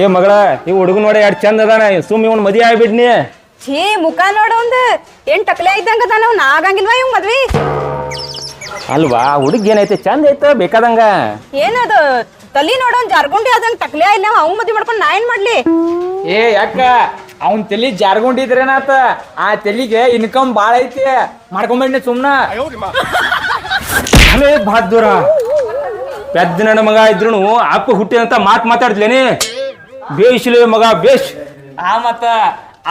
ಏ ಮಗಳ ಈ ಹುಡುಗ ನೋಡಿ ಎರಡು ಚಂದ ಅದಾನ. ಸುಮ್ ಇವನ್ ಮದಿ ಆಗ್ಬಿಡ್ನಿ ಛೀ ಮುಖ ನೋಡು ಒಂದು. ಏನ್ ಟಕ್ಲೆ ಇದ್ದಂಗ ಅದಾನ ಅವ್ನ ಆಗಂಗಿಲ್ವಾ ಇವ್ ಮದ್ವಿ? ಅಲ್ವಾ ಹುಡುಗ ಏನೈತೆ? ಚಂದ ಐತ ಬೇಕಾದಂಗ. ಏನದು? ತಲಿ ನೋಡು ಒಂದ್ ಜಾರ್ಗುಂಡಿ ಆದಂಗ ಟಕ್ಲೆ ಇಲ್ಲ ಅವ್ ಮದ್ವಿ ಮಾಡ್ಕೊಂಡು ನಾ ಏನ್ ಮಾಡ್ಲಿ? ಏ ಯಾಕ? ಅವನ್ ತಲಿ ಜಾರ್ಗೊಂಡಿದ್ರೇನಾತ ಆ ತಲಿಗೆ ಇನ್ಕಮ್ ಬಾಳ ಐತಿ. ಮಾಡ್ಕೊಂಬೇಡಿ ಸುಮ್ನ. ಅಲೇ ಬಹದ್ದೂರ. ಪೆದ್ದ ನನ್ನ ಮಗ ಇದ್ರು ಅಪ್ಪ ಹುಟ್ಟಿದಂತ ಮಾತ್ ಮಾತಾಡ್ಲೇನಿ ಬೇಯಿಸ್ಲೇ ಮಗ ಬೇಷ್. ಆ ಮತ್ತ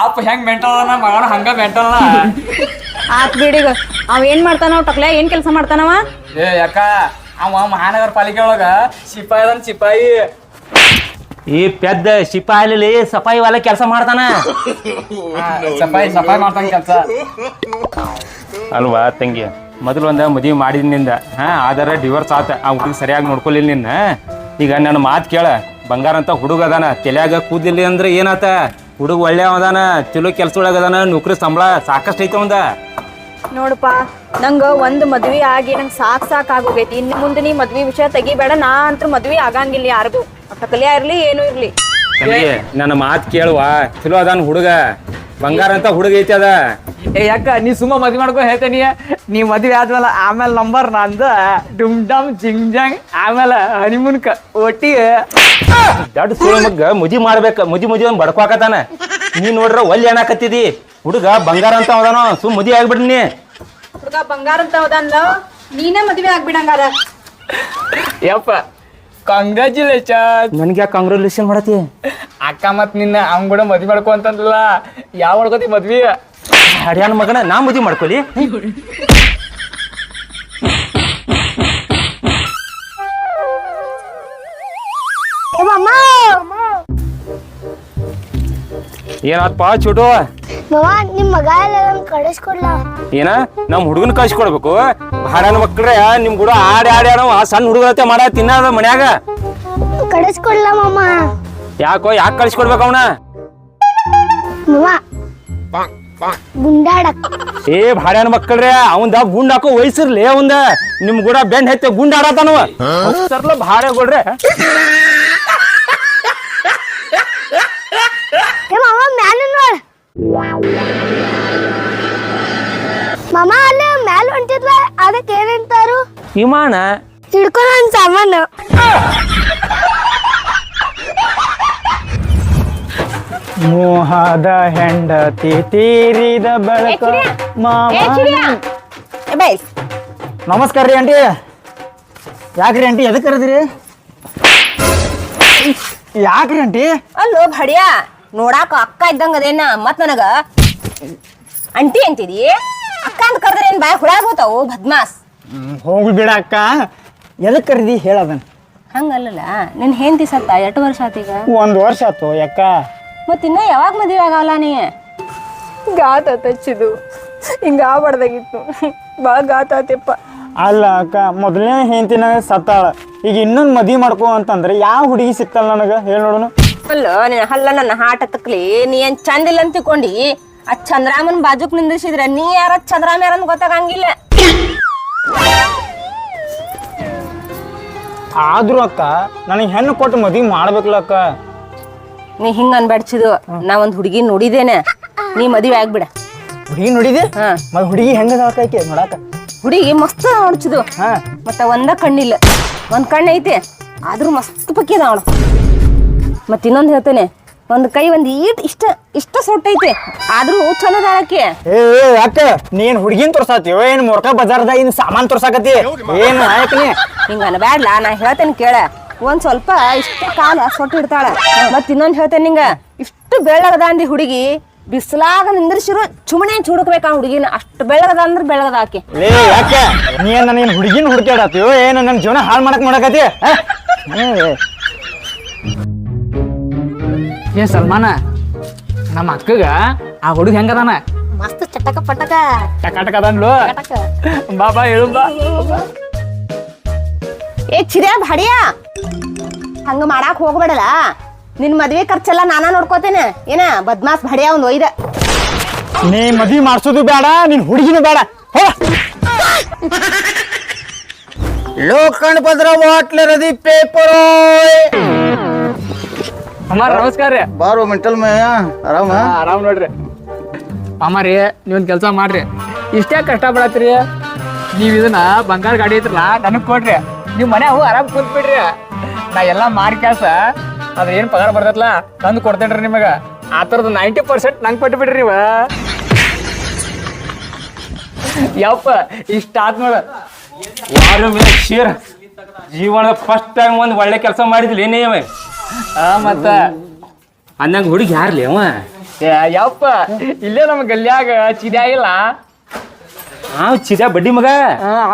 ಅಪ್ಪ ಹೆಂಗ್ ಮೆಂಟಲ್ ಮಗನ ಹಂಗ ಮೆಂಟಲ್ ಆತ್ ಬಿಡಿಗ ಅವ ಏನ್ ಮಾಡ್ತಾನವ ಟಕ್ಲೆ ಏನ್ ಕೆಲಸ ಮಾಡ್ತಾನವ? ಏ ಯಾಕ? ಅವ ಮಹಾನಗರ ಪಾಲಿಕೆ ಒಳಗ ಸಿಪಾಯಿ ಅದನ್ ಸಿಪಾಯಿ. ಈ ಪೆದ್ದ ಸಿಪಾಯಿಲಿ ಸಫಾಯಿ ವಾಲ ಕೆಲಸ ಮಾಡ್ತಾನ. ಆ, ಸಫಾಯಿ ಸಫಾಯಿ ಮಾಡ್ತಾನ ಕೆಲ್ಸ. ಅಲ್ವಾ ತಂಗಿ? ಮೊದಲು ಒಂದ ಮದುವೆ ಮಾಡಿದ್ನಿಂದ ಹಾ ಆದರೆ ಡಿವೋರ್ಸ್ ಆತ. ಆ ಹುಡುಗ ಸರಿಯಾಗಿ ನೋಡ್ಕೊಲಿಲ್ಲ ನಿನ್ನ. ಈಗ ನನ್ನ ಮಾತು ಕೇಳ. ಬಂಗಾರ ಅಂತ ಹುಡುಗ ಅದಾನ. ತಲೆಯಾಗ ಕೂದಿಲ್ಲ ಅಂದ್ರೆ ಏನಾತ ಹುಡುಗ ಒಳ್ಳೆ ಅದಾನ ಚಲೋ ಕೆಲ್ಸ ಒಳಗ ಅದಾನ ನೌಕರಿ ಸಂಬಳ ಸಾಕಷ್ಟು ಐತೆ ಒಂದ ನೋಡಪ್ಪ ನಂಗ ಒಂದ್ ಮದ್ವಿ ಆಗಿ ನಂಗ್ ಸಾಕ್ ಸಾಕ್ ಆಗೋಗೈತಿ. ಇನ್ನು ಮುಂದೆ ನೀ ಮದ್ವಿ ವಿಷಯ ತೆಗಿಬೇಡ ನಾ ಅಂತೂ ಮದ್ವಿ ಆಗಂಗಿಲ್ಲ ಯಾರಿಗೂ. ಕಲಿಯ ಇರ್ಲಿ ಏನು ಇರ್ಲಿ. ತಂಗಿ ನನ್ನ ಮಾತು ಕೇಳುವ. ಚಲೋ ಅದಾನ ಹುಡುಗ. ಬಂಗಾರ ಅಂತ ಹುಡುಗ ಐತಿ ಅದ. ಏ ಅಕ್ಕ ನೀ ಸುಮ್ಮ ಮದ್ವೆ ಮಾಡ್ಕೊ ಹೇಳ್ತೇನಿ. ನೀ ಮದ್ವೆ ಆದ್ಮೇಲೆ ಆಮೇಲೆ ನಂಬರ್ ನಂದ ಡುಮ್ ಡಮ್ ಜಿಂಗ್ ಜಂಗ್ ಆಮೇಲೆ ಹನಿಮುನ್ಕ ಒಟ್ಟಿ. ದೊಡ್ಡ ಸುಳ್ಳು ಮಗ್ಗ ಮುಜಿ ಮಾಡ್ಬೇಕ ಮುಜಿ ಮುಜಿ ಒಂದ್ ಬಡ್ಕೋಕತಾನ ನೀ ನೋಡ್ರ ಒಲ್ಲಿ ಏನಾಕತ್ತಿದಿ? ಹುಡುಗ ಬಂಗಾರ ಅಂತ ಹೋದಾನೋ ಸುಮ್ ಮುದಿ ಆಗ್ಬಿಡ್ನಿ ಹುಡುಗ ಬಂಗಾರ ಅಂತ ಹೋದಾನ ನೀನೇ ಮದ್ವೆ ಆಗ್ಬಿಡಂಗಾರ. ಯಪ್ಪ ಕಂಗ್ರ್ಯಾಚುಲೇಷನ್ ನನ್ಗೆ ಯಾಕೆ ಕಾಂಗ್ರೆಲೇಷನ್ ಮಾಡತಿ ಅಕ್ಕ ಮತ್ ನಿನ್ನ ಅವ್ನ್ ಕೂಡ ಮದ್ವೆ ಮಾಡ್ಕೊ ಅಂತಂದಲ್ಲ ಯಾವ ಮಾಡ್ಕೋತಿ ಮದ್ವಿ? ಹಡ್ಯಾನ ಮಗನ ನಾ ಮದುವೆ ಮಾಡ್ಕೊಳ್ಳಿ ಏನಪ್ಪ ಚುಟು? ಮಾವ ನಿಮ್ ಮಗ ಎಲ್ಲ ಕಳಿಸ್ಕೊಡ್ಲ? ಏನ? ನಮ್ ಹುಡುಗನ ಕಳ್ಸಿಕೊಡ್ಬೇಕು. ಹಾಡನ ಮಕ್ಳ ನಿಮ್ ಕೂಡ ಆಡ ಆಡ ಆಡವ ಸಣ್ಣ ಹುಡುಗರತ್ತೆ ಮಾಡ ತಿನ್ನದ ಮನ್ಯಾಗ. ಕಳಿಸ್ಕೊಡ್ಲ ಮಾಮ? ಯಾಕೋ ಯಾಕೆ ಕಳ್ಸಿಕೊಡ್ಬೇಕು ಅವನ? ಮಾವ ಗುಂಡಾಡಕ್. ಏ ಭಾಡ್ಯಾನ ಮಕ್ಕಳ್ರೆ ಅವಂದ ಗುಂಡ್ ಹಾಕೋ ವಯಸ್ಸಿರ್ಲಿ ಅವಂದ. ನಿಮ್ ಕೂಡ ಬೆಂಡ್ ಹತ್ತಿ ಗುಂಡ್ ಆಡತಾನವ ಸರ್ಲ ಭಾಡೆ ಕೊಡ್ರೆ ಏ ಮಾಮ ಮ್ಯಾಲ ನೋಡ್. ಮಾಮ ಅಲ್ಲಿ ಮ್ಯಾಲ ಹೊಂಟಿದ್ಲ ಅದಕ್ಕೆ ಏನಂತಾರು ವಿಮಾನ ಹಿಡ್ಕೊ ನನ್ ಸಾಮಾನು. ಮೋಹದ ಹೆಂಡತಿ ತೀರಿದ ಬೆಳಕ ನಮಸ್ಕಾರ ರೀ ಆಂಟಿ. ಯಾಕ್ರಿ ಆಂಟಿ ಎದಕ್ಕೆ ಕರೆದಿರಿ? ಯಾಕ್ರಿ ಆಂಟಿ? ಅಲ್ಲೋ ಭಡಿಯ ನೋಡಾಕ ಅಕ್ಕ ಇದ್ದಂಗ ಅದೇನ? ಮತ್ ನನಗ? ಅಂಟಿ ಅಂತಿದಿ? ಅಕ್ಕ ಅಂತ ಕರೆದ್ರೆ ಏನ್ ಬಾಯ್ ಹುಳಾಗೋತಾವು ಬದ್ಮಾಸ್. ಹೋಗ್ಲಿ ಬಿಡ ಅಕ್ಕ. ಎದಕ್ಕೆ ಕರೆದಿ? ಹೇಳದನ್. ಹಂಗಲ್ಲಲ್ಲ ನಿನ್ ಹೆಂಡತಿ ಸತ್ತ? ಎಷ್ಟು ವರ್ಷ ಆತೀಗ ಒಂದು ವರ್ಷ ಆತು ಯಾಕ? ಮತ್ ಇನ್ನೂ ಯಾವಾಗ ಮದುವೆ ಆಗಲ್ಲ ನೀ? ಗಾತ ತಚ್ಚಿದು ಹಿಂಗ ಆಗ್ಬಾರ್ದಾಗಿತ್ತು. ಬಾ ಗಾತ ಆತಿಪ್ಪ ಅಲ್ಲ ಅಕ್ಕ ಮೊದಲನೇ ಹೆಂಡತಿನ ಸತ್ತಾಳ. ಈಗ ಇನ್ನೊಂದು ಮದುವೆ ಮಾಡ್ಕೋ ಅಂತಂದ್ರೆ ಯಾವ ಹುಡುಗಿ ಸಿಕ್ತಲ್ಲ ನನಗೆ? ಹೇಳಿ ನೋಡೋಣ. ಅಲ್ಲ ನೀನ್ ಹಲ್ಲ ನನ್ನ ಹಾಟ ತಕ್ಲಿ. ನೀ ಏನ್ ಚಂದ ಇಲ್ಲ ಅಂತ ತಿಳ್ಕೊಂಡಿ ಆ ಚಂದ್ರಾಮನ್ ಬಾಜುಕ್ ನಿಂದಿಸಿದ್ರ ನೀ ಯಾರ ಚಂದ್ರಾಮ ಯಾರಂತ ಗೊತ್ತಾಗಂಗಿಲ್ಲ. ಆದ್ರೂ ಅಕ್ಕ ನನಗೆ ಹೆಣ್ಣು ಕೊಟ್ಟು ಮದುವೆ ಮಾಡ್ಬೇಕಲ್ಲ ಅಕ್ಕ. ನೀ ಹಿಂಗ ಅನ್ಬೇಡ್ಸಿದು ನಾ ಒಂದ್ ಹುಡುಗಿ ನೋಡಿದೇನೆ ನೀ ಮದುವೆ ಆಗ್ಬಿಡ. ಹುಡುಗಿ ನೋಡಿದೆ ಹಾ. ಮತ್ತೆ ಹುಡುಗಿ ಹೆಂಗ ನೋಡಾಕ? ಹುಡುಗಿ ಮಸ್ತ್ ನೋಡ್ಸಿದು ಹಾ. ಮತ್ತ ಒಂದ ಕಣ್ಣಿಲ್ಲ. ಒಂದ್ ಕಣ್ಣು ಐತೆ. ಆದ್ರೂ ಮಸ್ತ್ ಪಕ್ಕಿ ಅದ ಅವಳು ಮತ್ತ ಇನ್ನೊಂದ್ ಹೇಳ್ತೇನೆ. ಒಂದ್ ಕೈ ಒಂದ್ ಈಟ್ ಇಷ್ಟ ಇಷ್ಟ ಸೊಟ್ಟೈತೆ ಆದ್ರೂ ಚಂದದ ಆಕಿ. ಏ ಏ, ಯಾಕ? ನೀನ್ ಹುಡುಗಿನ್ ತೋರ್ಸಾತಿಯೋ? ಏನ್ ಮೊರ್ಕ ಬಜಾರ್ದ ಇನ್ ಸಾಮಾನ್ ತೋರ್ಸಾಕತಿ ಏನ್ ನೀ ಹಿಂಗ ಅನ್ಬ್ಯಾಡ್ಲ? ನಾ ಹೇಳ್ತೇನೆ ಕೇಳ. ಒಂದ್ ಸ್ವಲ್ಪ ಇಷ್ಟು ಕಾಲ ಸೊಟ್ಟು ಇಡ್ತಾಳ. ಮತ್ ಇನ್ನೊಂದ್ ಹೇಳ್ತೇನೆ ನಿಂಗ ಇಷ್ಟು ಬೆಳ್ಳಗದ ಅಂದಿ ಹುಡುಗಿ ಬಿಸಿಲಾಗ ನಿಂದ್ರಿಸಿರು ಚುಮಣೆ ಚುಡುಕ್ಬೇಕ ಹುಡುಗಿನ. ಅಷ್ಟು ಬೆಳ್ಳಗದ ಅಂದ್ರೆ ಬೆಳ್ಳಗದ ಆಕೆ. ಲೇ ಯಾಕ? ನೀನ್ ನನ್ನ ಹುಡುಗಿನ ಹುಡುಕ್ಯಾಡತಿಯೋ ಏನು ನನ್ನ ಜೀವನ ಹಾಳು ಮಾಡಕ್ ಮಾಡಕತಿ ಏ. ಸಲ್ಮಾನ ನಮ್ಮ ಅಕ್ಕಗ ಆ ಹುಡುಗ ಹೆಂಗದಾನ? ಮಸ್ತ್ ಚಟಕ ಪಟಕ. ಟಕಾಟಕ ಅದನ್ಲು. ಬಾಬಾ ಬಾ ಹೇಳು ಬಾ. ಏ ಚಿರಿಯ ಭಾಡಿಯ. ಹಂಗ ಮಾಡಾಕ್ ಹೋಗ್ಬೇಡಲ್ಲ. ನಿನ್ ಮದ್ವೆ ಖರ್ಚೆಲ್ಲ ನಾನಾ ನೋಡ್ಕೋತೇನೆ. ಏನ ಬದ್ಮಾಸ್ ಭಾಡಿಯ ಒಂದ್ ಒಯ್ದ. ನೀ ಮದ್ವಿ ಮಾಡ್ಸೋದು ಬೇಡ ನಿನ್ ಹುಡುಗಿನೂ ಬೇಡ. ಲೋಕಣ್ ಭದ್ರ ವಾಟ್ಲೆ ರದಿ ಪೇಪರ್. ಅಮ್ಮಾರ ನಮಸ್ಕಾರ ರೀ. ಬಾರೋ ಮೆಂಟಲ್ ಮೇ ಆರಾಮ? ಆರಾಮ್ ನೋಡ್ರಿ. ಅಮ್ಮಾರಿ ನೀವೊಂದು ಕೆಲಸ ಮಾಡ್ರಿ. ಇಷ್ಟೇ ಕಷ್ಟ ಪಡತ್ರಿ ನೀವು ಇದನ್ನ ಬಂಗಾರ ಗಾಡಿ ಐತ್ರಲ್ಲ ನನಗೆ ಕೊಡ್ರಿ. ನೀವ್ ಮನೆ ಅವು ಆರಾಮ್ ಕೂತ್ ಬಿಡ್ರಿ. ನಾ ಎಲ್ಲಾ ಮಾಡಿ ಕೆಲಸ. ಅದ್ರ ಏನ್ ಪಗಾರ ಬರ್ತೈತ್ಲ? ತಂದು ಕೊಡ್ತೇನ್ರಿ ನಿಮಗ. ಆ ಥರದ್ದು ನೈಂಟಿ ಪರ್ಸೆಂಟ್ ನಂಗೆ ಕೊಟ್ಟು ಬಿಡ್ರಿ ನೀವ ಯಪ್ಪ ಇಷ್ಟ ಆತ್ ನೋಡ. ಯಾರು ಮೇಲೆ ಶೀರ್? ಜೀವನದ ಫಸ್ಟ್ ಟೈಮ್ ಒಂದು ಒಳ್ಳೆ ಕೆಲಸ ಮಾಡಿದ್ಲಿ ಏನೇ ಆ ಮತ್ತ. ಅನ್ನಂಗ ಹುಡುಗಿ ಯಾರ್ಲಿ ಅವ? ಯಪ್ಪ ಇಲ್ಲೇ ನಮ್ಮ ಗಲ್ಯಾಗ ಚಿದ್ಯಾ ಇಲ್ಲ. ಚಿದ್ಯಾ ಬಡ್ಡಿ ಮಗ?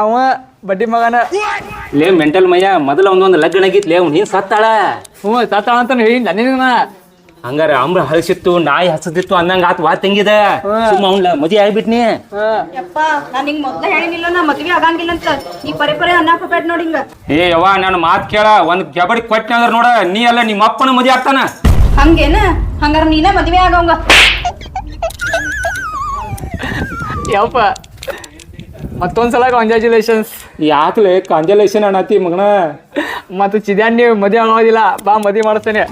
ಅವ. ಬಡ್ಡಿ ಮಗನ. ಲೇ ಮೆಂಟಲ್ ಮಯ್ಯ ಮೊದಲ ಒಂದೊಂದು ಲಗ್ನ ಆಗಿತ್ಲೇ ಅವ್ನು ನೀನ್ ಸತ್ತಾಳ ಹ್ಞೂ ಸತ್ತಾಳ ಅಂತ ಹೇಳಿ ನನ್ನ ಹಂಗಾರ ಅಂಬ್ರ ಹಳಸಿತ್ತು ನಾಯಿ ಹಸದಿತ್ತು ಅಂದಂಗ ಆತ್ ವಾ ತಂಗಿದ ಸುಮ್ಮ ಮದಿ ಆಗ್ಬಿಟ್ನಿ. ಯಪ್ಪ ನಾನು ಹಿಂಗ್ ಮೊದ್ಲ ಹೇಳಿನಿಲ್ಲ ನಾ ಮದ್ವೆ ಆಗಂಗಿಲ್ಲ ಅಂತ. ನೀ ಪರಿ ಪರಿ ನೋಡಿ ಹಿಂಗ. ಏ ಯವ್ವ ನಾನು ಮಾತ್ ಕೇಳ ಒಂದ್ ಜಬಡಿ ಕೊಟ್ಟೆ ಅಂದ್ರ ನೋಡ ನೀ ಅಲ್ಲ ನಿಮ್ಮ ಅಪ್ಪನ ಮದಿ ಆಗ್ತಾನ? ಹಂಗೇನ? ಹಂಗಾರ ನೀನ ಮದ್ವೆ ಆಗವಂಗ. ಯಪ್ಪ. ಮತ್ತೊಂದ್ಸಲ ಕಂಗ್ರ್ಯಾಚುಲೇಷನ್ಸ್ ಯಾಕಲೇ? ಕಾಂಜಲೇಷನ್ ಅನ್ನತಿ ಮಗನ. ಮತ್ತು ಚಿದ್ಯಾನ್ ನೀವು ಮದುವೆ ಆಗೋದಿಲ್ಲ. ಬಾ ಮದುವೆ ಮಾಡ್ತೇನೆ.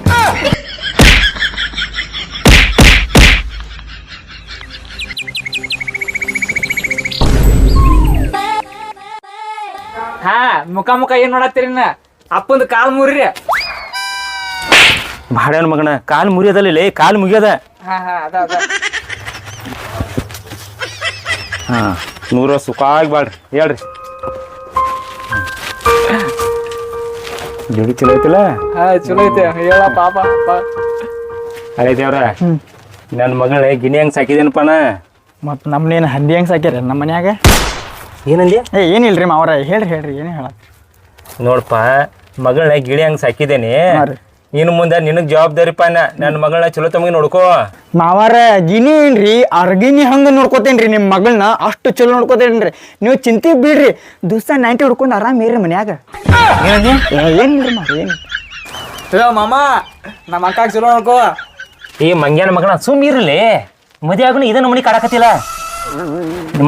ಹಾ ಮುಖ ಮುಖ ಏನ್ ಮಾಡತ್ತೀರಿ ಇನ್ನ? ಅಪ್ಪಂದು ಕಾಲ್ ಮುರ್ರಿ. ಬಾಡ್ಯಾನ ಮಗನ ಕಾಲ್ ಮುರಿಯೋದಲ್ಲಿ ಲೇ ಕಾಲ್ ಮುಗಿಯದ. ಹಾ ಹಾ ಅದ ಅದ. ಹಾ. ನೂರ ಸುಖ ಬಾಳ್ರಿ ಹೇಳ್ರಿ. ಜೋಡಿ ಚಲೋ ಐತಿಲ್ಲ? ಹಾ ಚಲೋ ಐತೆ. ಹೇಳ ಪಾಪ. ಅರೆ ಅದೇ ದೇವ್ರ ನನ್ನ ಮಗಳ ಗಿಣಿ ಹಂಗ್ ಸಾಕಿದೇನಪ್ಪ ನಾ? ಮತ್ತು ನಮ್ಮನೇನು ಹಂದಿ ಹೆಂಗೆ ಸಾಕ್ಯಾರ ನಮ್ಮ ಮನ್ಯಾಗ? ಏನಂದಿ? ಏ ಏನಿಲ್ರಿ ಮಾವರ? ಹೇಳ್ರಿ ಹೇಳ್ರಿ ಏನೇ ಹೇಳ ನೋಡಪ್ಪ ಮಗಳ ಗಿಳಿ ಹಂಗ್ ರೀ. ಇನ್ನು ಮುಂದೆ ನಿನಗ್ ಜವಾಬ್ದಾರಿ ಪಾನ ನನ್ನ ಮಗಳನ್ನ ಚಲೋ ತಮಗೆ ನೋಡ್ಕೋ. ಮಾವಾರ ಗಿನಿ ಏನ್ರಿ? ಅರ್ಗಿನಿ ಹಂಗೆ ನೋಡ್ಕೋತೇನ್ರಿ ನಿಮ್ಮ ಮಗಳನ್ನ? ಅಷ್ಟು ಚಲೋ ನೋಡ್ಕೋತೇನ್ರಿ. ನೀವು ಚಿಂತೆ ಬಿಡ್ರಿ. ದಿವಸ ನೈಂಟಿ ಹುಡ್ಕೊಂಡು ಆರಾಮ್ ಇರ್ರಿ ಮನ್ಯಾಗ. ಏನ್ರಿ ಮಾವ ಏನು ಏ ಮಾಮ ನಮ್ಮ ಅಕ್ಕ ಚಲೋ ನೋಡ್ಕೋ. ಈ ಮಂಗ್ಯಾನ ಮಗನ ಸುಮ್ ಇರಲಿ. ಮದಿ ಆಗುನ ಇದನ್ನ ಮನಿ ಕಾಡಕತ್ತಿಲ್ಲ.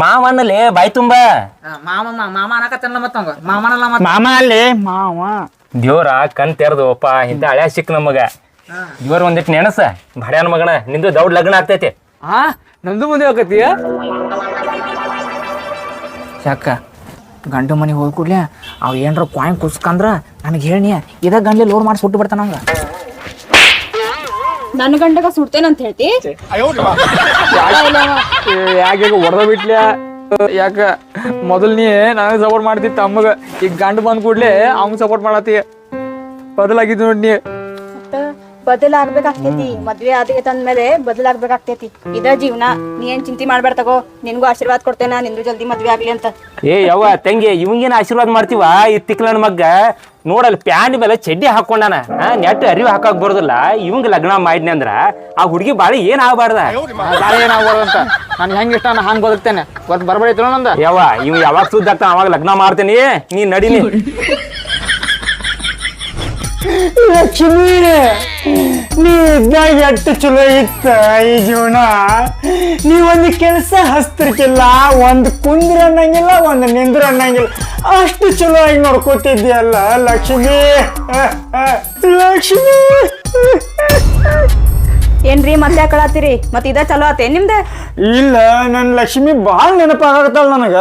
ಮಾವನಲ್ಲೇ ಬಾಯ್ ತುಂಬ. ಮಾಮ ಮಾಮ ಅನ್ನಕತ್ತಲ್ಲ ಮತ್ತಂಗ? ಮಾಮನಲ್ಲ ಮಾಮ ಅಲ್ಲಿ ಮಾವ. ದೇವ್ರ ಕಣ್ ತೆರೆದೋಪ್ಪ ಇಂಥ ಹಳೆ ಸಿಕ್ ನಮಗ. ದೇವ್ರ ಒಂದಿಟ್ಟು ನೆನಸ. ಬಡ್ಯಾನ ಮಗನ ನಿಂದು ದೌಡ್ ಲಗ್ನ ಆಗ್ತೈತಿ. ಆ ನಮ್ದು ಮುಂದೆ ಹೋಗತಿಯ ಯಾಕ? ಗಂಡು ಮನೆ ಹೋಗಿ ಕೂಡ್ಲೆ ಅವ್ ಏನ್ರ ಕಾಯಿನ್ ಕುಸ್ಕಂದ್ರ ನನಗೆ ಹೇಳಿ ಇದ ಗಂಡ್ಲಿ ಲೋಡ್ ಮಾಡಿ ಸುಟ್ಟು ಬಿಡ್ತಾನ ಹಂಗ ನನ್ನ ಗಂಡಗ ಸುಡ್ತೇನಂತ ಹೇಳ್ತಿ? ಯಾಕೆ ಹೊಡೆದ ಬಿಟ್ಲ್ಯ ಯಾಕ? ಮೊದಲ್ ನೀ ನನಗೆ ಸಪೋರ್ಟ್ ಮಾಡ್ತಿ ತಮ್ಮಗ ಈಗ ಗಂಡು ಬಂದ್ ಕೂಡ್ಲೆ ಅವ್ನ್ ಸಪೋರ್ಟ್ ಮಾಡತ್ತಿ. ಬದಲಾಗಿದ್ದು ನೋಡಿ ನೀ. ಬದಲಾಗ್ಬೇಕಾಗ್ತೈತಿ. ಮದ್ವೆ ಆದೈತೆ ತಂದ್ಮೇಲೆ ಬದಲಾಗ್ಬೇಕಾಗ್ತೈತಿ. ಇದ ಜೀವನ ನೀ ಏನ್ ಚಿಂತೆ ಮಾಡ್ಬೇಡ ತಗೋ. ನಿನ್ಗೂ ಆಶೀರ್ವಾದ ಕೊಡ್ತೇನ ನಿಂದು ಜಲ್ದಿ ಮದ್ವೆ ಆಗ್ಲಿ ಅಂತ. ಏ ಯವ್ವ ತಂಗಿ ಇವಂಗೇನ ಆಶೀರ್ವಾದ ಮಾಡ್ತೀವ? ಈ ತಿಕ್ಲನ್ ಮಗ್ಗ ನೋಡಲ್ ಪ್ಯಾಂಟ್ ಮೇಲೆ ಚಡ್ಡಿ ಹಾಕೊಂಡಾನ ನೆಟ್ ಅರಿವು ಹಾಕಕ್ ಬರೋದಿಲ್ಲ. ಇವಂಗ ಲಗ್ನ ಮಾಡಿದ್ನಿ ಅಂದ್ರ ಆ ಹುಡುಗಿ ಬಾಳಿ ಏನ್ ಆಗ್ಬಾರ್ದ? ಏನಾಗ್ಬಾರ್ದಂತ ಏನಾಗ್ಬಾರ್ದು ಅಂತ? ನಾನು ಹೆಂಗ್ ಇಷ್ಟ? ನಾ ಹಂಗ್ ಬದುಕ್ತೇನೆ. ಗೊತ್ತ ಬರ್ಬೇಡಿ ನಂದ? ಯವ್ವ ಇವ್ ಯಾವಾಗ ಸುದ್ದಾಗ್ತಾನ ಅವಾಗ ಲಗ್ನ ಮಾಡ್ತೇನಿ. ನೀ ನಡಿನಿ ಲಕ್ಷ್ಮಿ ನೀ ಇದ್ದಾಗ ಎಷ್ಟು ಚಲೋ ಇತ್ತ ಈ ಜೀವನ? ನೀ ಒಂದು ಕೆಲಸ ಹಸ್ತಿರ್ಕಿಲ್ಲ ಒಂದು ಕುಂದ್ರ ಅನ್ನಂಗಿಲ್ಲ ಒಂದು ನಿಂದ್ರ ಅನ್ನಂಗಿಲ್ಲ. ಅಷ್ಟು ಚಲೋ ಆಗಿ ನೋಡ್ಕೋತಿದ್ಯಲ್ಲ ಲಕ್ಷ್ಮಿ. ಲಕ್ಷ್ಮಿ. ಏನ್ರಿ ಮತ್ತೆ ಕಳತ್ತೀರಿ ಮತ್ತೆ ಇದ ಚಲೋ ಆತೇನ್ ನಿಮ್ದ? ಇಲ್ಲ ನನ್ನ ಲಕ್ಷ್ಮಿ ಭಾಳ ನೆನಪಾಗತ್ತಾಳ ನನಗ.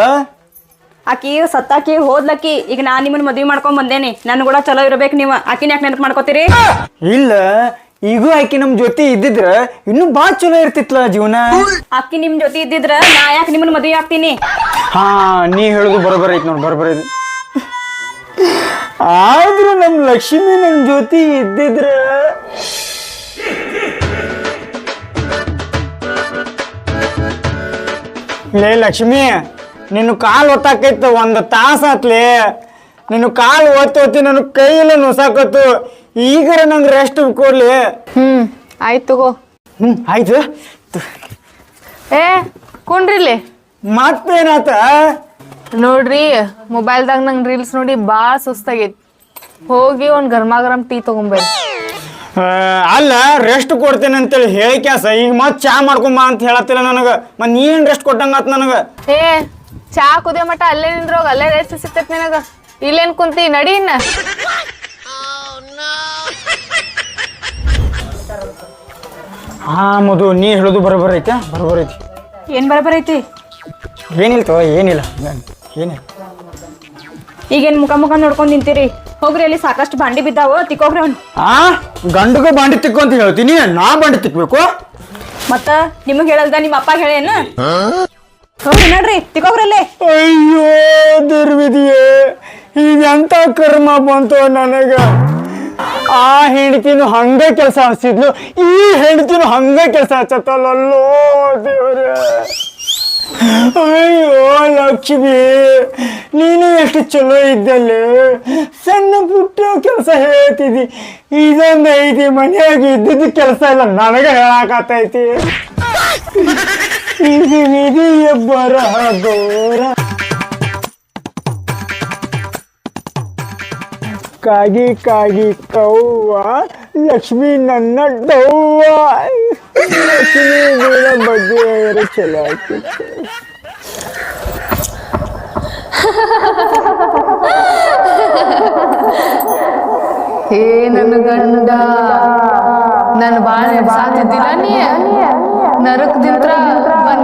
ಆಕಿ ಸತ್ತಾಕಿ ಹೋದ್ಲಕ್ಕಿ ಈಗ ನಾನ್ ನಿಮ್ಮನ್ನ ಮದ್ವಿ ಮಾಡ್ಕೊಂಡ್ ಬಂದೇನಿ. ನನ್ ಕೂಡ ಚಲೋ ಇರ್ಬೇಕು ನೀವು. ಆಕಿನ ಯಾಕೆ ನೆನಪು ಮಾಡ್ಕೋತೀರಿ? ಇಲ್ಲ ಈಗೂ ಆಕಿ ನಮ್ಮ ಜೊತೆ ಇದ್ದಿದ್ರ ಇನ್ನೂ ಭಾಳ ಚಲೋ ಇರ್ತಿತ್ಲ ಜೀವನ. ಆಕಿ ನಿಮ್ ಜೊತೆ ಇದ್ದಿದ್ರ ನಾ ಯಾಕೆ ನಿಮ್ಮನ್ನ ಮದ್ವಿ ಆಗ್ತೀನಿ? ಹಾ ನೀ ಹೇಳುದು ಬರೋಬರ ಐತಿ ನೋಡಿ ಬರೋಬರ ಐತಿ. ಆದ್ರೂ ನಮ್ಮ ಲಕ್ಷ್ಮಿ ನಮ್ ಜೊತೆ ಇದ್ದಿದ್ರ ಲೇ ಲಕ್ಷ್ಮಿ ನಿನ್ನ ಕಾಲು ಒತ್ತಾಕೈತ ಒಂದು ತಾಸ ಆತ್ಲೇ. ನಿನ್ನ ಕಾಲು ಒತ್ತಿ ಒತ್ತಿ ನನ್ನ ಕೈಯಲ್ಲಿ ನುಸಾಕತ್ತು. ಈಗರ ನಂಗೆ ರೆಸ್ಟ್ ಕೊಡ್ಲಿ. ಹ್ಮ್ ಆಯ್ತು ತಗೋ. ಹ್ಮ್ ಆಯ್ತು. ಏ ಕುಂಡ್ರಿಲಿ? ಮತ್ತೇನಾತ? ನೋಡ್ರಿ ಮೊಬೈಲ್ದಾಗ ನಂಗೆ ರೀಲ್ಸ್ ನೋಡಿ ಭಾಳ ಸುಸ್ತಾಗೈತಿ. ಹೋಗಿ ಒಂದು ಗರ್ಮ ಗರಂ ಟೀ ತಗೊಂಬರ್ರಿ ಆ, ಅಲ್ಲ ರೆಸ್ಟ್ ಕೊಡ್ತೇನೆ ಅಂತೇಳಿ ಹೇಳಿ ಕ್ಯಾಸ ಈಗ ಮತ್ತೆ ಚಾ ಮಾಡ್ಕೊಂಬ ಅಂತ ಹೇಳತ್ತಿಲ್ಲ ನನಗೆ. ಮತ್ತೆ ನೀನು ರೆಸ್ಟ್ ಕೊಟ್ಟಂಗಾತ್ ನನಗೆ. ಏ ಚಾ ಕುದಿಯೋ ಮಟ ಅಲ್ಲೇ ನಿಂದ್ರೋಗ ಅಲ್ಲೇ ರೆಸ್ಟ್ ಸಿಗ್ತೈತಿ ನಿನಗ. ಇಲ್ಲೇನ್ ಕುಂತಿ ನಡಿ ಇನ್ನ. ಹಾ ಮಧು ನೀ ಹೇಳೋದು ಬರೋಬ್ಬರ ಐತೆ? ಬರೋಬ್ಬರ ಐತಿ. ಏನ್ ಬರಬರ ಐತಿ? ಏನಿಲ್ಲ ತಗೋ ಏನಿಲ್ಲ. ಏನಿಲ್ಲ. ಈಗೇನ್ ಮುಖ ಮುಖ ನೋಡ್ಕೊಂಡ್ ನಿಂತೀರಿ? ಹೋಗ್ರಿ ಅಲ್ಲಿ ಸಾಕಷ್ಟು ಬಾಂಡಿ ಬಿದ್ದಾವ ತಿಕ್ಕೋಗ್ರಿ ಅವ್ನು. ಆ? ಗಂಡಗ ಬಾಂಡಿ ತಿಕ್ಕು ಅಂತ ಹೇಳ್ತೀನಿ ನಾ ಬಾಂಡಿ ತಿಕ್ಬೇಕು? ಮತ್ತ ನಿಮಗ್ ಹೇಳಲ್ದ ನಿಮ್ಮ ಅಪ್ಪ ಹೇಳೇನ? ನೋಡ್ರಿ ತಿಕ್ಕೋಗ್ರಿ ಅಲ್ಲೇ. ಅಯ್ಯೋ ದುರ್ವಿಧಿಯೇ ಇದೆಂತ ಕರ್ಮ ಬಂತು ನನಗ. ಆ ಹೆಂಡತಿನೂ ಹಂಗ ಕೆಲಸ ಹಚ್ಚಿದ್ಲು ಈ ಹೆಂಡತಿನೂ ಹಂಗ ಕೆಲಸ ಹಚ್ಚತ್ತಲ್ಲೋ ದೇವ್ರೆ. ಅಯ್ಯೋ, ಲಕ್ಷ್ಮಿ, ನೀನು ಎಷ್ಟು ಚಲೋ ಇದ್ದಲ್ಲಿ. ಸಣ್ಣ ಪುಟ್ಟ ಕೆಲಸ ಹೇಳ್ತಿದ್ದಿ. ಐತಿ ಮನೆಯಾಗ ಇದ್ದಿದ್ದು ಕೆಲಸ ಇಲ್ಲ, ನನಗೆ ಹೇಳಾಕತ್ತೈತಿ. ಇದು ವಿಧಿಯ ಬರಹ ಘೋರ ಕಾಗಿ ಕಾಗಿ ಕವ್ವ ಲಕ್ಷ್ಮಿ ನನ್ನ ಡವ್ವ. ಲಕ್ಷ್ಮಿ ಬಗ್ಗೆ ಅವರ ಚಲೋ ಆಗ್ತಿತ್ತು ಹೇ ನನ್ನ ಗಂಡ ನನ್ನ ಬಾಳ ಸಾತಿದ್ದಿಲ್ಲ ನೀ? ನರಕದಿಂತ್ರ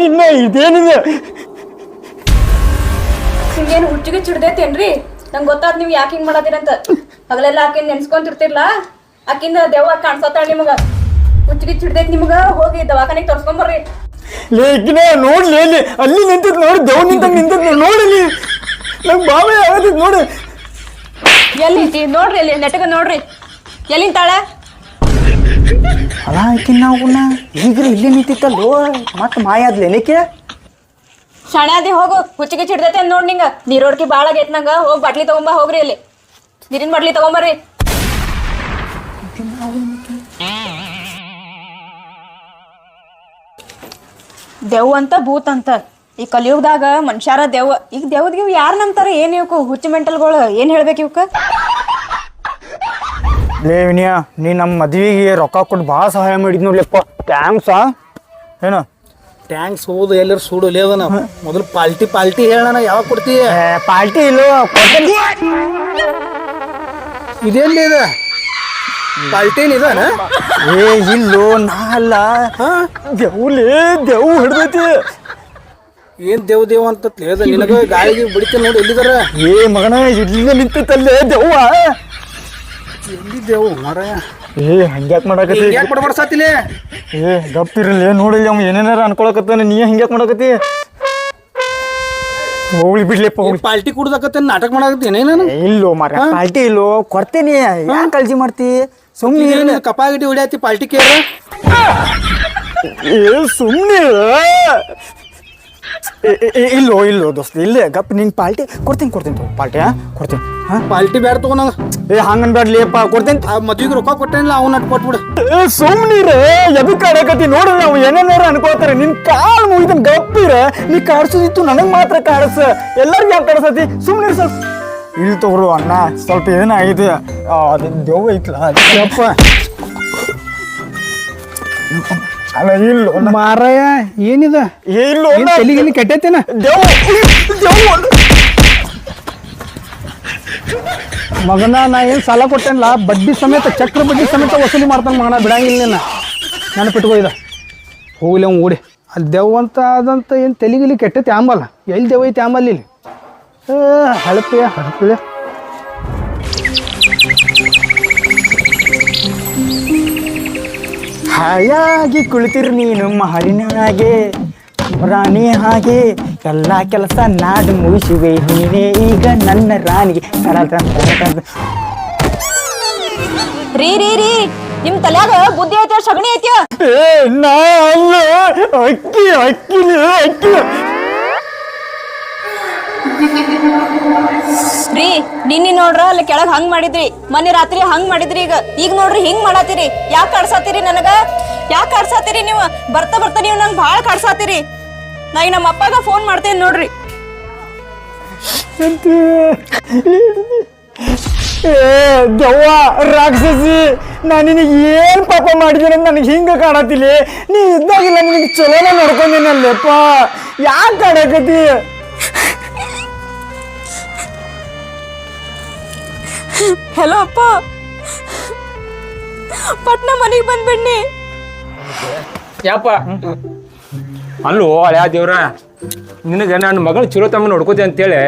ನಿನ್ನ ಇದೇನಿದೆ? ಹಿಂಗೇನು ಹುಚ್ಚಿಗೆ ಚಿಡ್ದೈತೇನ್ರಿ ನಂಗೆ ಗೊತ್ತಾದ್ ನೀವು ಯಾಕೆ ಹಿಂಗೆ ಮಾಡತ್ತೀರಂತ ಹಗಲೆಲ್ಲ ಆಕಿನ ನೆನ್ಸ್ಕೊಂತಿರ್ತಿರ್ಲ? ಆಕಿಂದ ದೆವ್ವ ಕಾಣಿಸತ್ತಾಳ ನಿಮಗೆ. ಹುಚ್ಚಿಗೆ ಚಿಡ್ದೈತ್ ನಿಮಗ? ಹೋಗಿ ದವಾಖಾನೆಗೆ ತೋರಿಸ್ಕೊಂಬರ್ರಿ ಲೇಕಿನ ನೋಡ್ಲಿ ಅಲ್ಲಿ ಅಲ್ಲಿ ನಿಂತದ್ ನೋಡಿ ದೇವ್ ನಿಂತ ನಿಂತಿದ್ ನೋಡಲಿ ನಂಗೆ ಬಾವೆ ಆಗತ್ತಿದ್ ನೋಡಿ. ಎಲ್ಲಿ? ನೋಡ್ರಿ ಅಲ್ಲಿ ನೆಟಗ ನೋಡ್ರಿ. ಎಲ್ಲಿಂತಾಳ ಅಲ್ಲ ಆಕಿ ನಾವು ಈಗ್ರೆ ಇಲ್ಲಿ ನಿಂತಿತ್ತಲ್ಲೋ? ಮತ್ತೆ ಮಾಯ ಏನಕ್ಕೆ? ಶಾಣೆ ಹೋಗು, ಹುಚ್ಚಿಗೆ ಚಿಡ್ದೈತೆ ನೋಡ್ ನಿಂಗ. ನೀರೋಡ್ಕಿ ಭಾಳ ಆಗೈತೆ ನಂಗೆ. ಹೋಗಿ ಬಾಟ್ಲಿ ತಗೊಂಬ, ಹೋಗ್ರಿ ಅಲ್ಲಿ. ನೀರಿನ ಬಾಟ್ಲಿ ತಗೊಂಬರ್ರಿ. ದೆವ್ ಅಂತ ಭೂತ್ ಅಂತ. ಈ ಕಲಿಯುಗದಾಗ ಮನುಷ್ಯಾರ ದೆವ್. ಈಗ ದೆವ್ದ ಇವ್ ಯಾರು ನಂಬ್ತಾರ? ಏನ್ ಇವಕು? ಹುಚ್ಚು ಮೆಂಟಲ್ಗಳು ಏನ್ ಹೇಳ್ಬೇಕು ಇವಕ್ಕ ಲೇ ವಿನಯ ನೀ ನಮ್ಮ ಮದ್ವಿಗೆ ರೊಕ್ಕ ಕೊಟ್ಟು ಭಾಳ ಸಹಾಯ ಮಾಡಿದ್ ನೋಡ್ಲಿಪ್ಪ ಆ? ಏನು? ಟ್ಯಾಂಕ್ಸ್ ಹೋದು ಎಲ್ಲರೂ ಸುಡು ನಾವು ಮೊದಲು ಪಾಲ್ಟಿ ಪಾಲ್ಟಿ ಹೇಳೋಣ ಯಾವಾಗ ಕೊಡ್ತೀಯ ಪಾಲ್ಟಿ ಇಲ್ಲ ಇದೇನ್ ಇದೆ? ಪಾಲ್ಟಿನ್ ಇದಾನ? ಏ ಇಲ್ಲೋ ನಾ ಅಲ್ಲ. ದೆವ್ಲೇ ದೇವ್ ಹಿಡ್ದೈತಿ. ಏನ್ ದೇವ್ ದೇವ್ ಅಂತ ಲೇದ ನಿನಗ ಗಾಳಿಗೆ ಬಿಡಿತ ನೋಡಿ ಎಲ್ಲಿದಾರ? ಏ ಮಗನ ಇಲ್ಲಿ ನಿಂತೈತಲ್ಲೇ ದೆವ್ವ. ಎಲ್ಲಿ ದೇವ್ ಮರ ಏ ಹಂಗ್ಯಾಕ್ ಮಾಡಾಕತ್ತಿ? ಯಾಕೆ ಸಾತಿಲಿ ಏ ಗಪ್ಪಿರಲಿ ನೋಡಿಲ್ಲ ಅವ್ ಏನೇನಾರ ಅನ್ಕೊಳಕತ್ತಾನೆ ನೀ ಹಂಗ್ಯಾಕ್ ಮಾಡಾಕತ್ತಿ? ಹೋಗ್ಲಿ ಬಿಡ್ಲಿಪ್ಪ ಹೋಗ್ಲಿ. ಪಾಲ್ಟಿ ಕುಡ್ದಕತ್ತೆ ನಾಟಕ ಮಾಡಕತ್ತೀನಿ ನಾನು? ಇಲ್ಲೋ ಮಾರ ಪಾರ್ಟಿ ಇಲ್ಲೋ ಕೊಡ್ತೇನಿ ಯಾಕೆ ಕಾಳಜಿ ಮಾಡ್ತಿ? ಸುಮ್ಮನೆ ಕಪಾಗಿಟ್ಟಿ ಹೊಡ್ಯಾತಿ ಪಾಲ್ಟಿ ಕೇಳ ಏ ಸುಮ್ಮನೆ ಇಲ್ಲೋ ಇಲ್ಲೋ ದೋಸ್ತ ಇಲ್ಲೇ ಗಪ್ ನಿಂಗೆ ಪಾಲ್ಟಿ. ಕೊಡ್ತೀನಿ ಕೊಡ್ತೀನಿ ತಗೋ ಪಾರ್ಟಿ ಹಾ? ಕೊಡ್ತೀನಿ ಹಾ? ಪಾಲ್ಟಿ ಬ್ಯಾಡ ತಗೋ ನಂಗ. ಏ ಹಂಗನ್ ಬ್ಯಾಡ್ಲಿಯಪ್ಪ ಕೊಡ್ತೀನಿ. ಮದ್ವಿಗೆ ರೊಕ್ಕ ಕೊಟ್ಟೇನಿಲ್ಲ ಅವ್ನ ಅಟ್ ಕೊಟ್ಬಿಡು. ಏ ಎದಕ್ಕೆ ಎದಕ್ ಕಾಡಕತ್ತಿ ನೋಡ್ರಿ ನಾವು ಏನೇನಾರ ಅನ್ಕೋತಾರೆ ನಿನ್ ಕಾಲ್ ಮುಗಿದ ಗಪ್ಪಿರ ನೀ ಕಾಡ್ಸೋದಿತ್ತು ನನಗೆ ಮಾತ್ರ ಕಾಡಸ. ಎಲ್ಲರಿಗೂ ಯಾಕೆ ಕಾಡ್ಸತಿ? ಸುಮ್ನಿರ್ ಸ್ವಲ್ಪ ಇಲ್ಲಿ ತಗೋರು ಅಣ್ಣ ಸ್ವಲ್ಪ ಏನಾಗಿದೆ ಅದು ದೆವ್ವ ಐತ್ಲ ಯಪ್ಪ ಅಲ್ಲ ಇಲ್ಲೋ ಮಾರಾಯ ಏನಿದ? ಇಲ್ಲೋ ಕೆಟ್ಟೈತೇನ? ಮಗನ ನಾ ಏನು ಸಾಲ ಕೊಟ್ಟೇನಲ್ಲ? ಬಡ್ಡಿ ಸಮೇತ ಚಕ್ರ ಬಡ್ಡಿ ಸಮೇತ ವಸೂಲಿ ಮಾಡ್ತಾನೆ ಮಗನ ಬಿಡಂಗಿಲ್ಲ ನಿನ್ನ. ನೆನಪಿಟ್ಕೋ ಇದ. ಹೋಗ್ಲಿ ಅವ್ನು ಓಡಿ. ಅಲ್ಲಿ ದೆವ್ವ ಅಂತ ಅದಂತ ಏನು ತೆಲಿಗಿಲಿ ಕೆಟ್ಟೈತಿ ಆಂಬಲ್ಲ? ಎಲ್ಲಿ ದೆವ್ವ ಐತಿ ಆಂಬಲ್ಲಿ ಇಲ್ಲಿ? ಹಳಪೆ ಹಳಪೆ. ಹಾಯಾಗಿ ಕುಳಿತಿರು ನೀನು ಮಹರಿನಾಗೆ ರಾಣಿ ಹಾಗೆ. ಎಲ್ಲ ಕೆಲಸ ನಾಡು ಮುಗಿಸುವೆ ನೀನೇ ಈಗ ನನ್ನ ರಾಣಿಗೆ. ರೀ ರೀ ರೀ ನಿಮ್ ತಲ್ಯಾಗ ಬುದ್ಧಿ ಐತಿ ಸಗಣಿ ಐತಿ ನಾ ಅಲ್ಲ. ಅಕ್ಕಿ ಅಕ್ಕಿ ಅಕ್ಕಿ. ರೀ, ನಿನ್ನೆ ನೋಡ್ರ ಅಲ್ಲಿ ಕೆಳಗ್ ಹಂಗ್ ಮಾಡಿದ್ರಿ. ಮನೆ ರಾತ್ರಿ ಹಂಗ್ ಮಾಡಿದ್ರಿ ಈಗ. ಈಗ ನೋಡ್ರಿ ಹಿಂಗ್ ಮಾಡಾತಿರಿ. ಯಾಕೆ ಕಡ್ಸಾತಿರಿ ನನಗ? ಯಾಕೆ ಕಡ್ಸಾತಿರಿ ನೀವು? ಬರ್ತಾ ಬರ್ತಾ ನೀವು ನಂಗೆ ಭಾಳ ಕಡ್ಸಾತಿರಿ. ನಾ ಈಗ ನಮ್ಮ ಅಪ್ಪಗ ಫೋನ್ ಮಾಡ್ತೇನೆ ನೋಡ್ರಿ. ರಾಕ್ಷಸಿ, ನಾ ನಿನಗೆ ಏನು ಪಾಪ ಮಾಡಿದ್ದೀನಿ ನನಗೆ ಹಿಂಗೆ ಕಾಣತಿಲ್ಲ ನೀ ಇದ್ದಾಗಿಲ್ಲ, ನಿನಗೆ ಚಲೋನ ನೋಡ್ಕೊಂಡಿನಲ್ಲಪ್ಪ. ಯಾಕೆ ಕಾಡಕತಿ ಹೆಲೋ ಅಪ್ಪ. ಪಟ್ನ ಮನೆಗೆ ಬಂದ್ಬಿಡ್ನಿ. ಯಪ್ಪ? ಅಲ್ಲೋ ಹಳ್ಯಾ ದೇವ್ರ. ನಿನಗೆ ನನ್ನ ಮಗಳು ಚಲೋ ತಮ್ಮ ನೋಡ್ಕೋತಿ ಅಂತೇಳಿ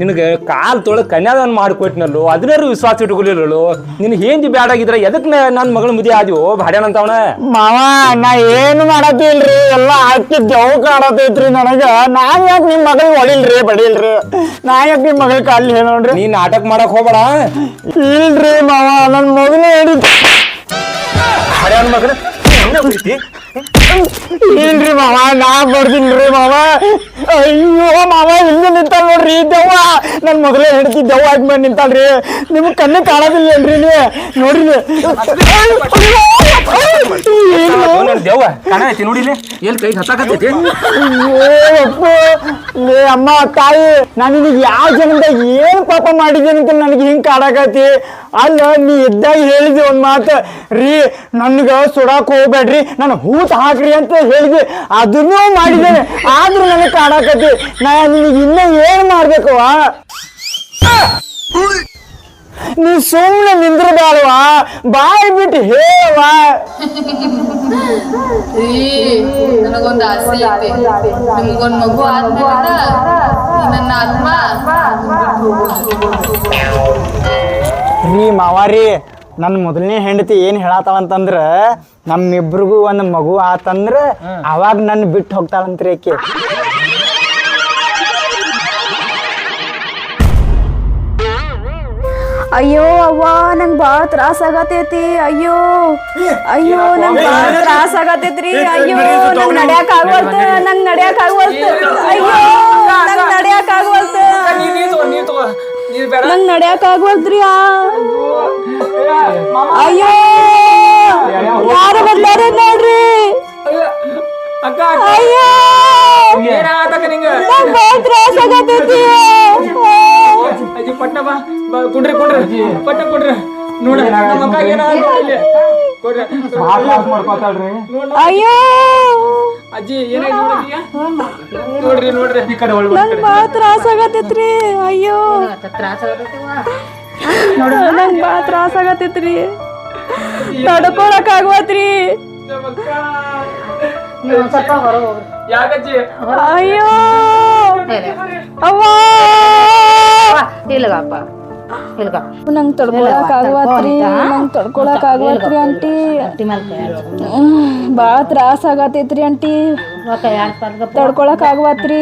ನಿನಗೆ ಕಾಲು ತೊಳೆ ಕನ್ಯಾದಾನ ಮಾಡಿಕೊಟ್ನಲ್ಲೋ ಅದನ್ನಾರು ವಿಶ್ವಾಸ ಇಟ್ಕೊಲಿಲ್ಲೋ ನಿನಗೆ ಹೇಂದಿ ಬ್ಯಾಡಾಗಿದ್ರೆ ಎದಕ್ಕೆ ನನ್ನ ಮಗಳ ಮುದಿ ಆದ್ಯೋ ಭಾಡ್ಯಾನಂತವನ? ಮಾವ ನಾ ಏನು ಮಾಡತ್ತಿಲ್ರಿ? ಎಲ್ಲ ಹಾಕಿ ದೆವ್ವ ಕಾಡತೈತ್ರಿ ನನಗೆ. ನಾ ಯಾಕೆ ನಿಮ್ಮ ಮಗಳಿಗೆ ಹೊಡಿಲ್ರಿ ಬಡಿಲ್ರಿ? ನಾ ಯಾಕೆ ನಿಮ್ಮ ಮಗಳ ಕಾಲ್ ಹೇಳೋಣ್ರಿ? ನೀ ನಾಟಕ ಮಾಡಕ್ ಹೋಗ್ಬೇಡ. ಇಲ್ರಿ ಮಾವ ನನ್ನ ಮಗನೇ ಹೇಳಿ ಭಾಡ್ಯಾನ ಮಗನ ಇಲ್ರಿ ಮಾವ ನಾ ಬರ್ದಿಲ್ರಿ ಮಾವ. ಅಯ್ಯೋ ಮಾವ ಇಲ್ಲಿ ನಿಂತಾಳ ನೋಡ್ರಿ ದೆವ್ವ. ನನ್ ಮೊದಲೇ ಹಿಡ್ತಿ ದೆವ್ವ ಬಂದ್ ನಿಂತಾಳ್ರಿ. ನಿಮ್ಗೆ ಕಣ್ಣು ಕಾಣೋದಿಲ್ಲ ಏನ್ರಿ ನೀ. ನೋಡ್ರಿ ನನ್ನ ದೇವ ಕಾಣೈತಿ ನೋಡಿಲಿ ಎಲ್ಲಿ ಹತ್ತಾಕತ್ತೈತಿ ಲೇ ಅಮ್ಮ ತಾಯಿ ನಾನು ನಿನಗೆ ಯಾವ ಜನದಾಗ ಏನು ಪಾಪ ಮಾಡಿದ್ದೀನಿ ಅಂತ ನನಗೆ ಹಿಂಗ್ ಕಾಡಕತಿ ಅಲ್ಲ, ನೀ ಇದ್ದಾಗ ಹೇಳಿದೆ ಒಂದು ಮಾತು. ರೀ, ನನಗೆ ಸುಡಾಕ್ ಹೋಗ್ಬೇಡ್ರಿ, ನಾನು ಹೂತ್ ಹಾಕ್ರಿ ಅಂತ ಹೇಳಿದೆ ಅದನ್ನೂ ಮಾಡಿದ್ದೇನೆ. ಆದ್ರೂ ನನಗೆ ಕಾಡಾಕತಿ ನಾ ನಿನಗೆ ಇನ್ನೂ ಏನು ಮಾಡ್ಬೇಕು ನೀ ಸುಮ್ಮನೆ ನಿಂದ್ರಬಾರವಾ ಬಾಯಿ ಬಿಟ್ಟು ಹೇಳವಾ ನನಗೊಂದು ಆಸೆ ನನ್ನ ಆತ್ಮ. ರೀ ಮಾವಾರಿ ನನ್ನ ಮೊದಲನೇ ಹೆಂಡತಿ ಏನು ಹೇಳತ್ತಾಳಂತಂದ್ರ ನಮ್ಮಿಬ್ರಿಗೂ ಒಂದು ಮಗು ಆತಂದ್ರ ಅವಾಗ ನನ್ನ ಬಿಟ್ಟು ಹೋಗ್ತಾಳಂತ್ರಿ ಆಕೆ. ಅಯ್ಯೋ ಅವ್ವ ನಂಗ್ ಬಾಳ ತ್ರಾಸ ಆಗತೈತಿ ಅಯ್ಯೋ. ಅಯ್ಯೋ ನಂಗ್ ಬಾಳ ತ್ರಾಸ ಆಗತೈತ್ರಿ ಅಯ್ಯೋ. ನಂಗ್ ನಡ್ಯಾಕ ಆಗ್ವಲ್ತು ನಂಗ್ ನಡ್ಯಾಕ ಆಗ್ವಲ್ತು. ಅಯ್ಯೋ ನಂಗ್ ನಡ್ಯಾಕ ಆಗವಲ್ತ. ನಂಗ್ ನಡ್ಯಾಕ ಆಗ್ವಲ್ದ್ರಿ ಆ? ಅಯ್ಯೋ. ಯಾರು ಬರ್ಲಾರ ನೋಡ್ರಿ? ಅಕ್ಕ ಅಯ್ಯೋ. ನಿಂಗ? ಬಾಳ ತ್ರಾಸ ಆಗತೈತಿ ಅಜ್ಜಿ ಪಟ್ಟ ಬಾ. ಬಾ ಕುಡ್ರಿ ಕುಡ್ರಿ. ಪಟ್ಟ ಕುಡ್ರಿ. ನೋಡ ನಮ್ಮ ಅಕ್ಕ ಏನಾಗ ಇಲ್ಲಿ ಕೊಡ್ರಿ. ಮಾಡ್ಕೊತಾಳ್ರಿ. ಅಯ್ಯೋ. ಅಜ್ಜಿ ಏನಾಯ್ತು ನೋಡ್ರಿ ನೋಡ್ರಿ. ಈ ಕಡೆ ಒಳಗೆ ನಂಗ್ ಬಾಳ ತ್ರಾಸ ಆಗತೈತ್ರಿ ಅಯ್ಯೋ. ಇಲ್ಲಪ್ಪ ತ್ರಾಸ ತಡ್ಕೊಳಕ್ ಆಗ್ವತ್ರಿ. ಅಯ್ಯೋ. ಅವ್ವ. ಇಲ್ಗಪ್ಪ ಇಲ್ಗ ನಂಗ್ ತಡ್ಕೊಳಕ್ ಆಗ್ವತ್ರಿ ಅಂಟಿ ತಡ್ಕೊಳಕ್ ಆಗ್ವತ್ರಿ ಆಂಟಿ. ಹ್ಮ್, ಬಾಳ ತ್ರಾಸ ಆಗತೈತ್ರಿ ಅಂಟಿ ತಡ್ಕೊಳಕ್ ಆಗ್ವತ್ರಿ.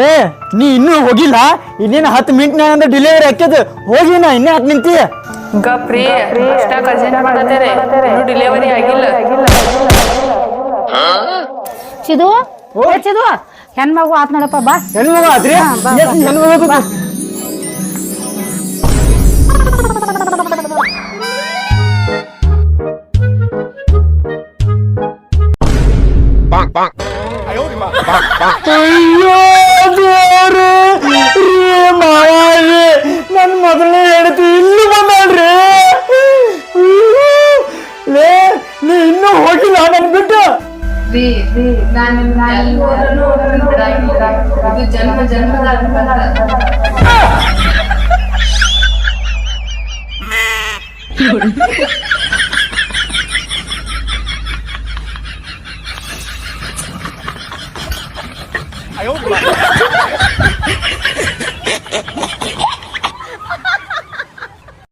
ಏ ನೀ ಇನ್ನೂ ಹೋಗಿಲ್ಲ? ಇನ್ನೇನು ಹತ್ತು ಮಿನಿಟ್ನಾಗ ಅಂದ್ರೆ ಡೆಲಿವರಿ ಹಾಕ್ಯದ ಹೋಗಿ ನಾ ಇನ್ನೇ ಹತ್ತು ನಿಂತಿ ಗಪ್ರಿ ಡಿಲಿವರಿ ಆಗಿಲ್ಲ. ಚಿದು ಏ ಚಿದು ಹೆಣ್ಮಗು ಆತ್ ನೋಡಪ್ಪ ಬಾ. ಹೆಣ್ಮಗ ಆತ್ರಿ? ಎಷ್ಟ್ ಹೆಣ್ಮಗ ಆತು? ಅಯ್ಯೋ ದೇವ್ರೇ, ಇದು ಜನ್ಮ ಜನ್ಮದ ಅನುಬಂಧ.